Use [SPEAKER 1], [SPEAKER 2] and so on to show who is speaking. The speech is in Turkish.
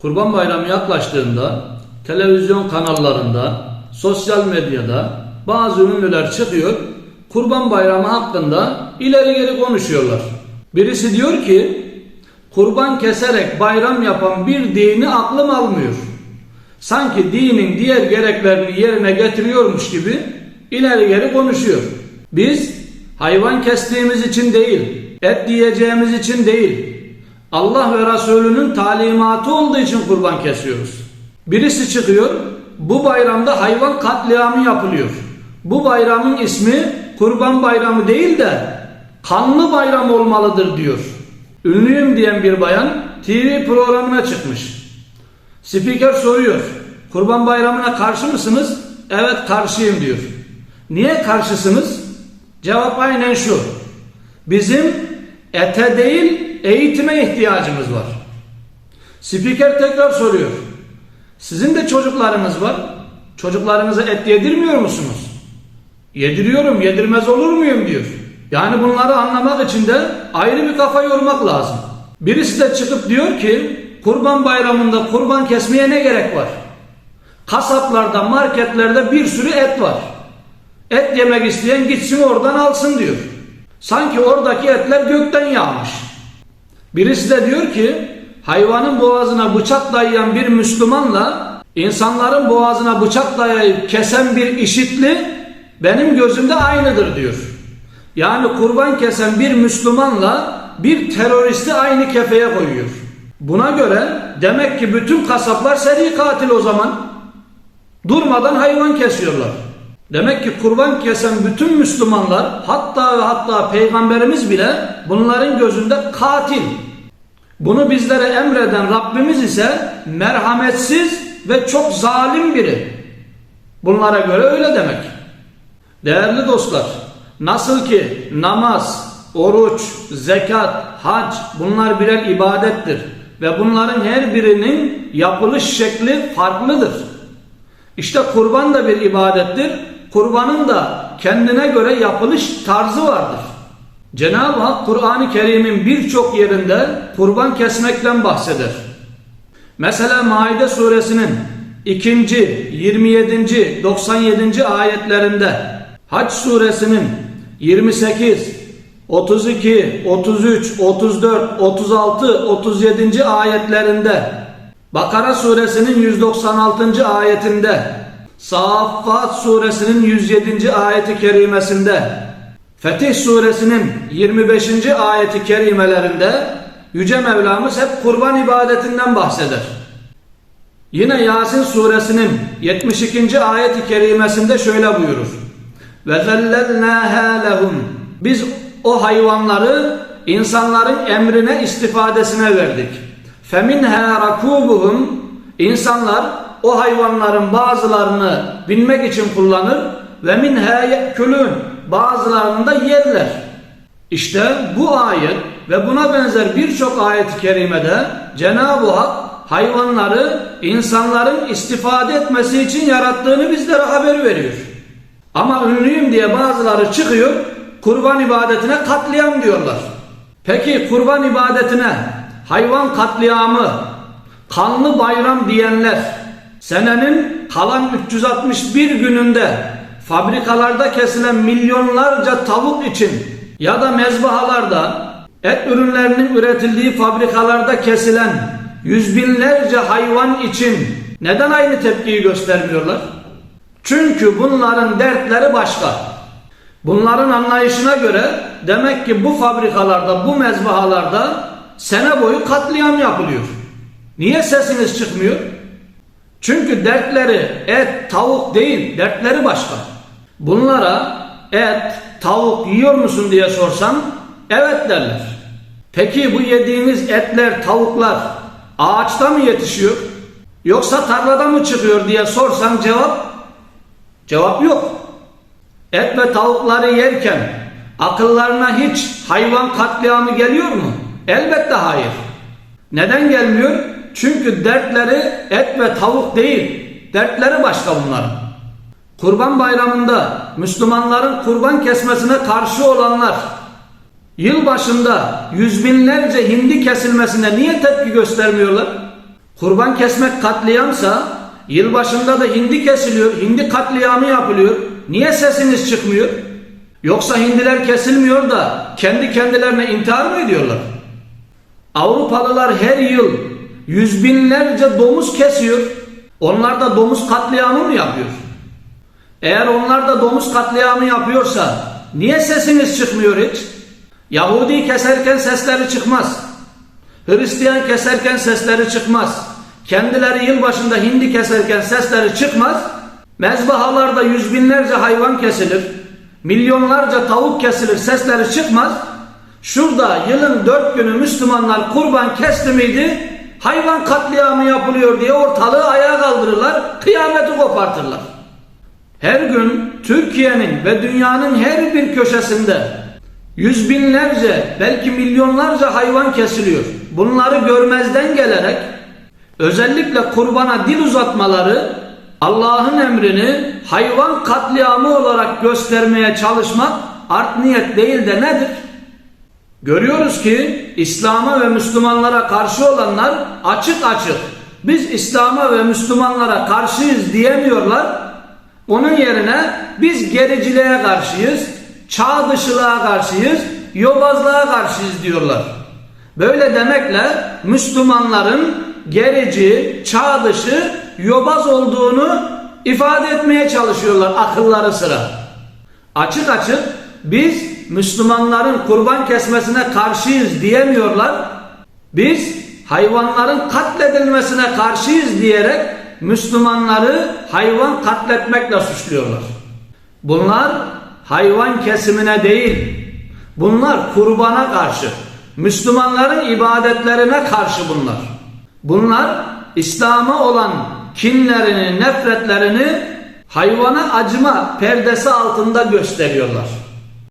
[SPEAKER 1] Kurban Bayramı yaklaştığında televizyon kanallarında, sosyal medyada bazı ünlüler çıkıyor. Kurban Bayramı hakkında ileri geri konuşuyorlar. Birisi diyor ki kurban keserek bayram yapan bir dini aklım almıyor. Sanki dinin diğer gereklerini yerine getiriyormuş gibi ileri geri konuşuyor. Biz hayvan kestiğimiz için değil, et yiyeceğimiz için değil, Allah ve Resulünün talimatı olduğu için kurban kesiyoruz. Birisi çıkıyor, bu bayramda hayvan katliamı yapılıyor. Bu bayramın ismi kurban bayramı değil de kanlı bayram olmalıdır diyor. Ünlüyüm diyen bir bayan TV programına çıkmış. Spiker soruyor, kurban bayramına karşı mısınız? Evet karşıyım diyor. Niye karşısınız? Cevap aynen şu. Bizim ete değil eğitime ihtiyacımız var. Spiker tekrar soruyor. Sizin de çocuklarınız var. Çocuklarınıza et yedirmiyor musunuz? Yediriyorum, yedirmez olur muyum diyor. Yani bunları anlamak için de ayrı bir kafa yormak lazım. Birisi de çıkıp diyor ki kurban bayramında kurban kesmeye ne gerek var? Kasaplarda, marketlerde bir sürü et var. Et yemek isteyen gitsin oradan alsın diyor. Sanki oradaki etler gökten yağmış. Birisi de diyor ki hayvanın boğazına bıçak dayayan bir Müslümanla insanların boğazına bıçak dayayıp kesen bir işitli benim gözümde aynıdır diyor. Yani kurban kesen bir Müslümanla bir teröristi aynı kefeye koyuyor. Buna göre demek ki bütün kasaplar seri katil o zaman. Durmadan hayvan kesiyorlar. Demek ki kurban kesen bütün Müslümanlar hatta ve hatta peygamberimiz bile bunların gözünde katil. Bunu bizlere emreden Rabbimiz ise merhametsiz ve çok zalim biri. Bunlara göre öyle demek. Değerli dostlar, nasıl ki namaz, oruç, zekat, hac bunlar birer ibadettir ve bunların her birinin yapılış şekli farklıdır. İşte kurban da bir ibadettir. Kurbanın da kendine göre yapılış tarzı vardır. Cenab-ı Hak Kur'an-ı Kerim'in birçok yerinde kurban kesmekten bahseder. Mesela Maide suresinin 2. 27. 97. ayetlerinde Hac suresinin 28, 32, 33, 34, 36, 37. ayetlerinde Bakara suresinin 196. ayetinde Saffat suresinin 107. ayeti kerimesinde Fetih suresinin 25. ayeti kerimelerinde Yüce Mevlamız hep kurban ibadetinden bahseder. Yine Yasin suresinin 72. ayeti kerimesinde şöyle buyurur. Ve zellelnâhâ lehum. Biz o hayvanları insanların emrine istifadesine verdik. Feminhâ rakûbuhum. İnsanlar o hayvanların bazılarını binmek için kullanır ve minhâ ye'kulûn. Bazılarını da yerler. İşte bu ayet ve buna benzer birçok ayet-i kerimede Cenab-ı Hak hayvanları insanların istifade etmesi için yarattığını bizlere haber veriyor. Ama ünlüyüm diye bazıları çıkıyor kurban ibadetine katliam diyorlar. Peki kurban ibadetine hayvan katliamı, kanlı bayram diyenler senenin kalan 361 gününde fabrikalarda kesilen milyonlarca tavuk için ya da mezbahalarda et ürünlerinin üretildiği fabrikalarda kesilen yüz binlerce hayvan için neden aynı tepkiyi göstermiyorlar? Çünkü bunların dertleri başka. Bunların anlayışına göre demek ki bu fabrikalarda, bu mezbahalarda sene boyu katliam yapılıyor. Niye sesiniz çıkmıyor? Çünkü dertleri et, tavuk değil, dertleri başka. Bunlara et, tavuk yiyor musun diye sorsam evet derler. Peki bu yediğiniz etler, tavuklar ağaçta mı yetişiyor? Yoksa tarlada mı çıkıyor diye sorsam cevap cevap yok. Et ve tavukları yerken akıllarına hiç hayvan katliamı geliyor mu? Elbette hayır. Neden gelmiyor? Çünkü dertleri et ve tavuk değil, dertleri başka bunların. Kurban bayramında Müslümanların kurban kesmesine karşı olanlar yıl başında yüz binlerce hindi kesilmesine niye tepki göstermiyorlar? Kurban kesmek katliamsa yılbaşında da hindi kesiliyor, hindi katliamı yapılıyor. Niye sesiniz çıkmıyor? Yoksa hindiler kesilmiyor da kendi kendilerine intihar mı ediyorlar? Avrupalılar her yıl yüz binlerce domuz kesiyor. Onlar da domuz katliamı mı yapıyor? Eğer onlar da domuz katliamı yapıyorsa niye sesiniz çıkmıyor hiç? Yahudi keserken sesleri çıkmaz. Hristiyan keserken sesleri çıkmaz. Kendileri yılbaşında hindi keserken sesleri çıkmaz. Mezbahalarda yüz binlerce hayvan kesilir. Milyonlarca tavuk kesilir sesleri çıkmaz. Şurada yılın dört günü Müslümanlar kurban kesti miydi? Hayvan katliamı yapılıyor diye ortalığı ayağa kaldırırlar. Kıyameti kopartırlar. Her gün Türkiye'nin ve dünyanın her bir köşesinde yüz binlerce belki milyonlarca hayvan kesiliyor. Bunları görmezden gelerek özellikle kurbana dil uzatmaları Allah'ın emrini hayvan katliamı olarak göstermeye çalışmak art niyet değil de nedir? Görüyoruz ki İslam'a ve Müslümanlara karşı olanlar açık açık biz İslam'a ve Müslümanlara karşıyız diyemiyorlar. Onun yerine biz gericiliğe karşıyız, çağ dışılığa karşıyız, yobazlığa karşıyız diyorlar. Böyle demekle Müslümanların gerici, çağ dışı, yobaz olduğunu ifade etmeye çalışıyorlar akılları sıra. Açık açık biz Müslümanların kurban kesmesine karşıyız diyemiyorlar. Biz hayvanların katledilmesine karşıyız diyerek Müslümanları hayvan katletmekle suçluyorlar. Bunlar hayvan kesimine değil, bunlar kurbana karşı, Müslümanların ibadetlerine karşı bunlar. Bunlar İslam'a olan kinlerini, nefretlerini hayvana acıma perdesi altında gösteriyorlar.